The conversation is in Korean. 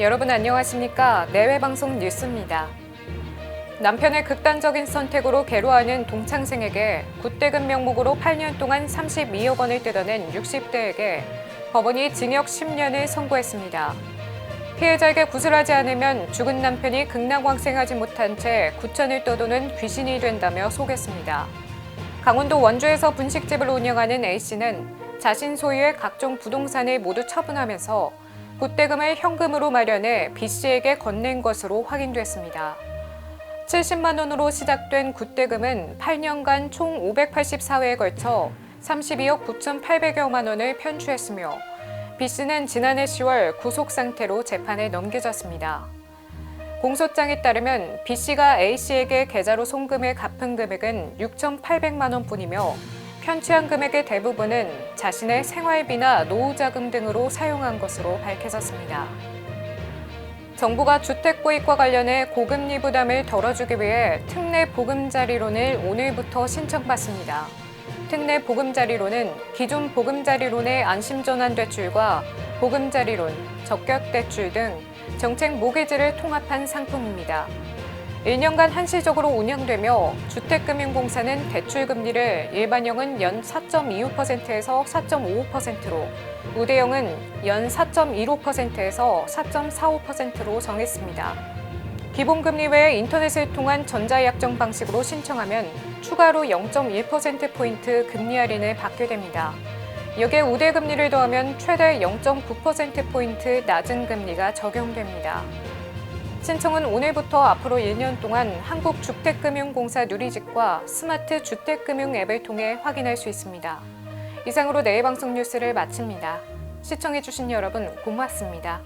여러분 안녕하십니까? 내외방송 뉴스입니다. 남편의 극단적인 선택으로 괴로워하는 동창생에게 굿대금 명목으로 8년 동안 32억 원을 뜯어낸 60대에게 법원이 징역 10년을 선고했습니다. 피해자에게 구슬하지 않으면 죽은 남편이 극락왕생하지 못한 채 구천을 떠도는 귀신이 된다며 속였습니다. 강원도 원주에서 분식집을 운영하는 A씨는 자신 소유의 각종 부동산을 모두 처분하면서 굿대금을 현금으로 마련해 B씨에게 건넨 것으로 확인됐습니다. 70만 원으로 시작된 굿대금은 8년간 총 584회에 걸쳐 32억 9,800여만 원을 편취했으며 B씨는 지난해 10월 구속 상태로 재판에 넘겨졌습니다. 공소장에 따르면 B씨가 A씨에게 계좌로 송금해 갚은 금액은 6,800만 원뿐이며 편취한 금액의 대부분은 자신의 생활비나 노후자금 등으로 사용한 것으로 밝혀졌습니다. 정부가 주택 구입과 관련해 고금리 부담을 덜어주기 위해 특례 보금자리론을 오늘부터 신청받습니다. 특례 보금자리론은 기존 보금자리론의 안심전환 대출과 보금자리론, 적격 대출 등 정책 모기지를 통합한 상품입니다. 1년간 한시적으로 운영되며 주택금융공사는 대출금리를 일반형은 연 4.25%에서 4.55%로 우대형은 연 4.15%에서 4.45%로 정했습니다. 기본금리 외에 인터넷을 통한 전자약정 방식으로 신청하면 추가로 0.1%포인트 금리 할인을 받게 됩니다. 여기에 우대금리를 더하면 최대 0.9%포인트 낮은 금리가 적용됩니다. 신청은 오늘부터 앞으로 1년 동안 한국주택금융공사 누리집과 스마트 주택금융 앱을 통해 확인할 수 있습니다. 이상으로 내일 방송 뉴스를 마칩니다. 시청해주신 여러분 고맙습니다.